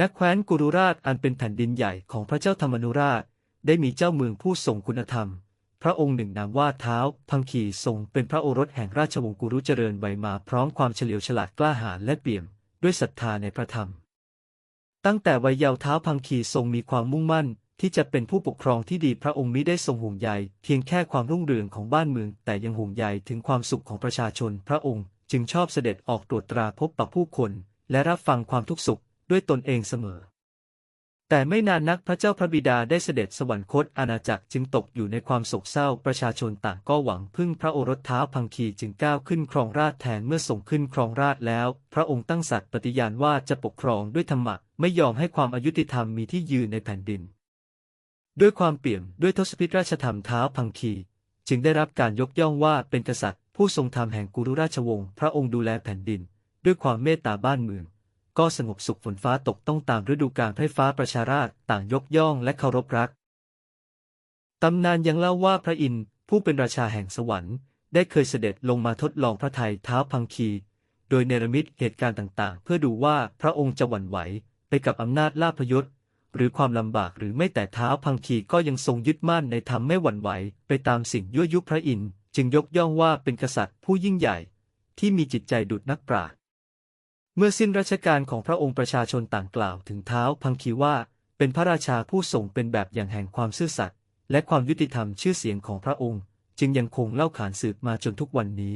นักแคว้นกุรุราชอันเป็นแผ่นดินใหญ่ของพระเจ้าธรรมนุราช ได้มีเจ้าเมืองผู้ทรงคุณธรรม พระองค์หนึ่งนามว่าเท้า พังคีทรงเป็นพระโอรสแห่งราชวงศ์กุรุเจริญไวยมาพร้อมความเฉลียวฉลาดกล้าหาญและเปี่ยม ด้วยศรัทธาในพระธรรม ตั้งแต่วัยเยาว์เท้าพังคีทรงมีความมุ่งมั่น ที่จะเป็นผู้ปกครองที่ดีพระองค์มิได้ทรงห่วงใยเพียงแค่ความรุ่งเรืองของบ้านเมือง แต่ยังห่วงใยถึงความสุขของประชาชน พระองค์ จึงชอบเสด็จออกตรวจตราพบปะผู้คน และรับฟังความทุกข์สุข ด้วยตนเองเสมอ แต่ไม่นานนักพระเจ้าพระบิดาได้เสด็จสวรรคตอาณาจักรจึงตกอยู่ในความโศกเศร้าประชาชนต่างก็หวังพึ่งพระโอรสท้าพังคีจึงก้าวขึ้นครองราชแทนเมื่อส่งขึ้นครองราชแล้ว พระองค์ตั้งสัตย์ปฏิญาณว่าจะปกครองด้วยธรรมะไม่ยอมให้ความอายุติธรรมมีที่ยืนในแผ่นดิน ด้วยความเปี่ยมด้วยทศพิธราชธรรมท้าพังคีจึงได้รับการยกย่องว่าเป็นกษัตริย์ ผู้ทรงธรรมแห่งกุรุราชวงศ์พระองค์ดูแลแผ่นดิน ด้วยความเมตตาบ้านเมือง ก็สงบสุขฝนฟ้าตกต้องตามฤดูกาลไพร่ฟ้าประชาราชต่างยกย่องและเคารพรัก ตำนานยังเล่าว่าพระอินทร์ผู้เป็นราชาแห่งสวรรค์ ได้เคยเสด็จลงมาทดลองพระทัยเท้าพังคี โดยเนรมิตเหตุการณ์ต่างๆ เพื่อดูว่าพระองค์จะหวั่นไหวไปกับอำนาจลาภยศหรือความลำบากหรือไม่แต่เท้าพังคีก็ยังทรงยึดมั่นในธรรมไม่หวั่นไหว ไปตามสิ่งยั่วยุพระอินทร์จึงยกย่องว่าเป็นกษัตริย์ผู้ยิ่งใหญ่ ที่มีจิตใจดุจนักปราชญ์ เมื่อสิ้นราชการของพระองค์ประชาชนต่างกล่าวถึงเท้าพังคีว่า เป็นพระราชาผู้ทรงเป็นแบบอย่างแห่งความซื่อสัตย์และความยุติธรรมชื่อเสียงของพระองค์ จึงยังคงเล่าขานสืบมาจนทุกวันนี้